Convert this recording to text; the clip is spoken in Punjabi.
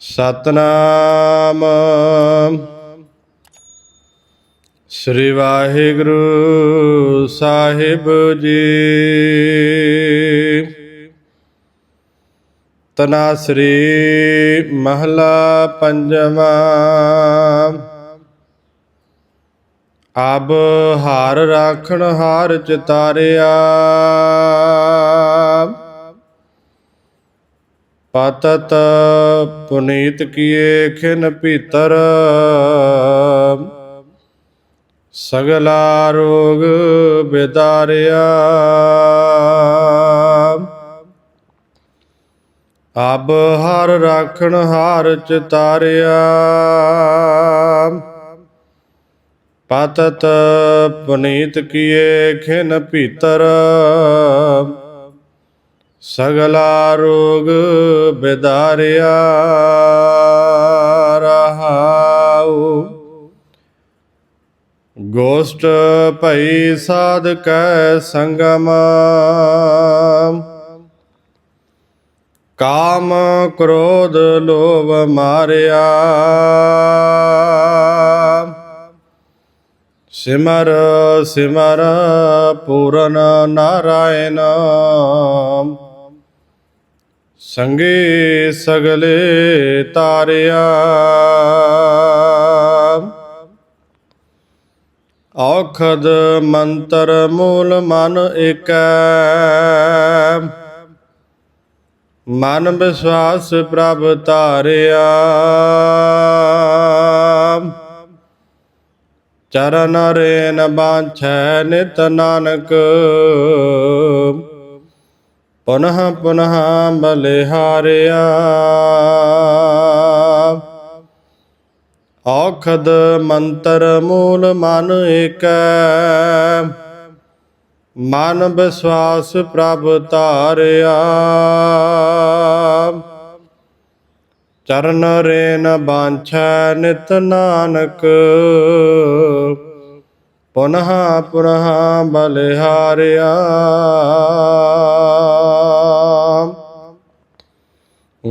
ਸਤਨਾਮ। ਸ੍ਰੀ ਵਾਹਿਗੁਰੂ ਸਾਹਿਬ ਜੀ। ਤਨਾਸਰੀ ਮਹਲਾ ਪੰਜਵਾ। ਆਬ ਹਾਰ ਰਾਖਣ ਹਾਰ ਚਿਤਾਰਿਆ। ਪਤਤ ਪੁਨੀਤ ਕੀਏ ਖਿਨ ਭੀਤਰ। ਸਗਲਾ ਰੋਗ ਬਿਦਾਰਿਆ। ਅਬ ਹਰ ਰਾਖਣ ਹਾਰ ਚਿਤਾਰਿਆ ਪਤਤ ਪੁਨੀਤ ਕੀਏ ਖਿਨ ਭੀਤਰ। ਸਗਲਾ ਰੋਗ ਬਿਦਾਰਿਆ ਰਹਾਉ। ਗੋਸ਼ਟ ਭਈ ਸਾਧ ਕੈ ਸੰਗਮ। ਕਾਮ ਕ੍ਰੋਧ ਲੋਭ ਮਾਰਿਆ। ਸਿਮਰ ਸਿਮਰ ਪੂਰਨ ਨਾਰਾਇਣ। ਸੰਗੇ ਸਗਲੇ ਤਾਰਿਆ। ਔਖਦ ਮੰਤਰ ਮੂਲ ਮਨ ਏਕੈ। ਮਨ ਵਿਸ਼ਵਾਸ ਪ੍ਰਭ ਤਾਰਿਆ ਚਰਨ ਰੇਨ ਬਾਂਛੈ ਨਿਤ ਨਾਨਕ। ਪੁਨః ਪੁਨః ਬਲਿਹਾਰਿਆ ਔਖਦ ਮੰਤਰ ਮੂਲ ਮਨ ਏਕੈ। ਮਨ ਵਿਸ਼ਵਾਸ ਪ੍ਰਭ ਧਾਰਿਆ। ਚਰਨ ਰੇਨ ਬਾਂਛੈ ਨਿਤ ਨਾਨਕ। ਪੁਨః ਪੁਨః ਬਲਿਹਾਰਿਆ